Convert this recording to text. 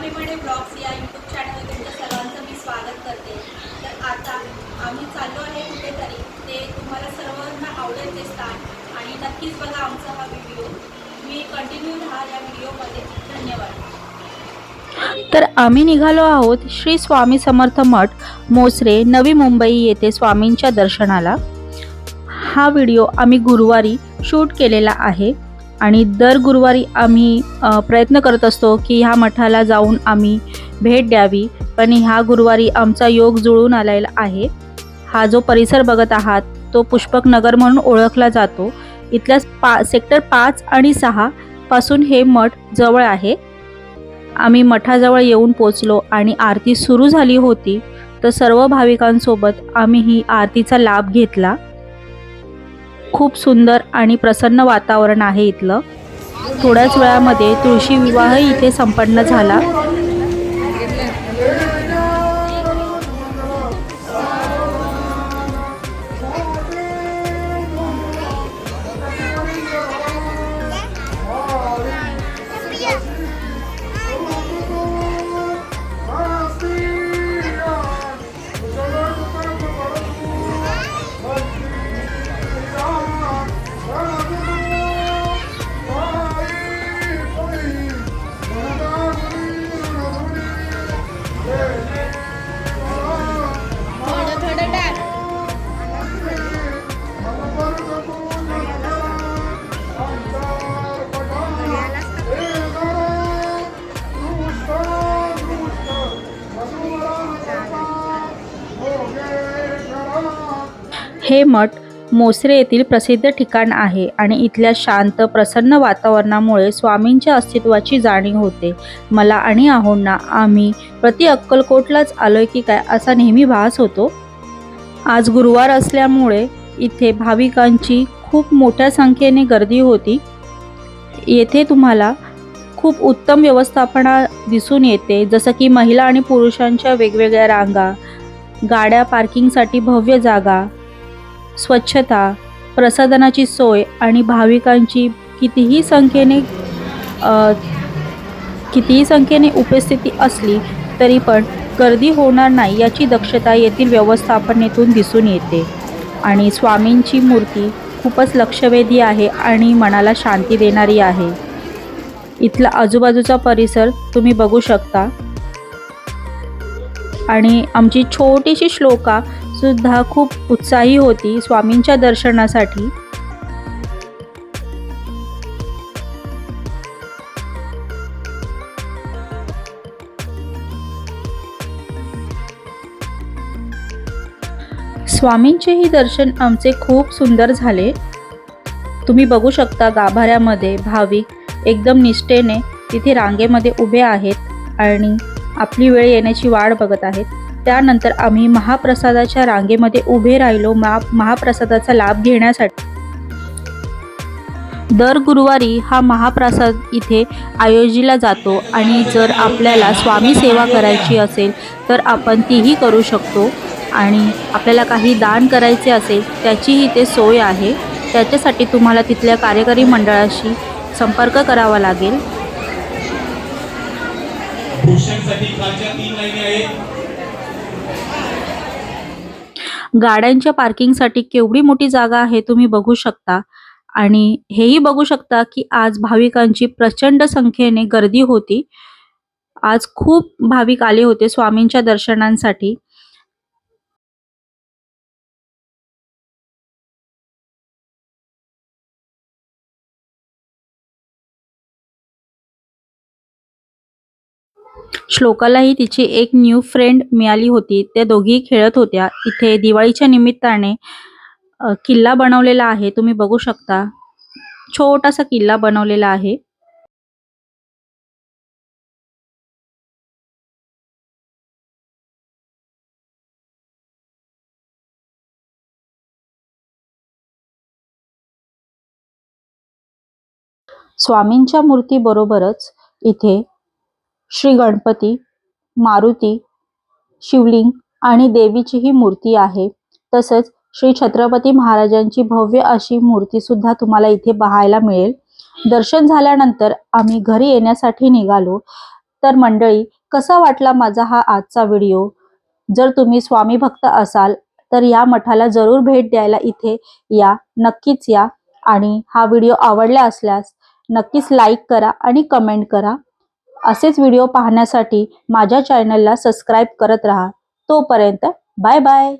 स्वामीमणे blogs या YouTube चॅनलवर तुमच्या सर्वांचं मी स्वागत करते. तर आता आम्ही चाललो आहे कुठेतरी. ते तुम्हाला सर्वांना आवडेल ते स्थान. आणि नक्कीच बघा आमचा हा व्हिडिओ मी कंटिन्यू राहा या व्हिडिओमध्ये धन्यवाद. तर आम्ही निघालो आहोत श्री स्वामी समर्थ मठ मोसरे नवी मुंबई येथे स्वामींच्या दर्शनाला. हा व्हिडिओ आम्ही गुरुवारी शूट केलेला आहे. आणि दर गुरुवारी आम्ही प्रयत्न करत असतो की ह्या मठाला जाऊन आम्ही भेट द्यावी. पण ह्या गुरुवारी आमचा योग जुळून आलेला आहे. हा जो परिसर बघत आहात तो पुष्पक नगर म्हणून ओळखला जातो. इथल्या पा सेक्टर पाच आणि सहा पासून हे मठ जवळ आहे. आम्ही मठाजवळ येऊन पोचलो आणि आरती सुरू झाली होती. तर सर्व भाविकांसोबत आम्ही ही आरतीचा लाभ घेतला. खूप सुंदर आणि प्रसन्न वातावरण आहे इथलं. थोड्याच वेळामध्ये तुळशी विवाह इथे संपन्न झाला. हे मठ मोसरे येथील प्रसिद्ध ठिकाण आहे आणि इथल्या शांत प्रसन्न वातावरणामुळे स्वामींच्या अस्तित्वाची जाणीव होते. मला आणि आहोंना आम्ही प्रति अक्कलकोटलाच आलोय की काय असा नेहमी भास होतो. आज गुरुवार असल्यामुळे इथे भाविकांची खूप मोठ्या संख्येने गर्दी होती. येथे तुम्हाला खूप उत्तम व्यवस्थापना दिसून येते जसं की महिला आणि पुरुषांच्या वेगवेगळ्या रांगा गाड्या पार्किंगसाठी भव्य जागा स्वच्छता प्रसाधनाची सोय आणि भाविकांची कितीही संख्येने कितीही संख्येने उपस्थिती असली तरी पण गर्दी होणार नाही याची दक्षता येथील व्यवस्थापनेतून दिसून येते. आणि स्वामींची मूर्ती खूपच लक्षवेधी आहे आणि मनाला शांती देणारी आहे. इथला आजूबाजूचा परिसर तुम्ही बघू शकता. आणि आमची छोटीशी श्लोका सुद्धा खूप उत्साही होती स्वामींच्या दर्शनासाठी. स्वामींचेही दर्शन आमचे खूप सुंदर झाले. तुम्ही बघू शकता गाभाऱ्यामध्ये भाविक एकदम निष्ठेने तिथे रांगेमध्ये उभे आहेत आणि आपली वेळ येण्याची वाट बघत आहेत. त्यानंतर आम्ही महाप्रसादाच्या रांगेमध्ये उभे राहिलो मा महाप्रसादाचा लाभ घेण्यासाठी. दर गुरुवारी हा महाप्रसाद इथे आयोजिला जातो आणि जर आपल्याला स्वामी सेवा करायची असेल तर आपण तीही करू शकतो. आणि आपल्याला काही दान करायचे असेल त्याचीही इथे सोय आहे. त्याच्यासाठी तुम्हाला तिथल्या कार्यकारी मंडळाशी संपर्क करावा लागेल. गाड्यांच्या पार्किंगसाठी केवढी मोठी जागा आहे तुम्ही बघू शकता. आणि हेही बघू शकता की आज भाविकांची प्रचंड संख्येने गर्दी होती. आज खूप भाविक आले होते स्वामींच्या दर्शनांसाठी. श्लोकालाही तिची एक न्यू फ्रेंड मिळाली होती. त्या दोघी खेळत होत्या. इथे दिवाळीच्या निमित्ताने किल्ला बनवलेला आहे. तुम्ही बघू शकता. छोटासा किल्ला बनवलेला आहे. स्वामींच्या मूर्तीबरोबरच इथे श्री गणपती मारुती शिवलिंग आणि देवीची ही मूर्ती आहे. तसंच श्री छत्रपती महाराजांची भव्य अशी मूर्ती सुद्धा तुम्हाला इथे पाहायला मिळेल. दर्शन झाल्यानंतर आम्ही घरी येण्यासाठी निघालो. तर मंडळी कसा वाटला माझा हा आजचा व्हिडिओ? जर तुम्ही स्वामी भक्त असाल तर या मठाला जरूर भेट द्यायला इथे या. नक्कीच या. आणि हा व्हिडिओ आवडला असल्यास नक्कीच लाईक करा आणि कमेंट करा. असेच व्हिडिओ पाहण्यासाठी माझ्या चॅनलला सबस्क्राईब करत राहा. तोपर्यंत बाय बाय.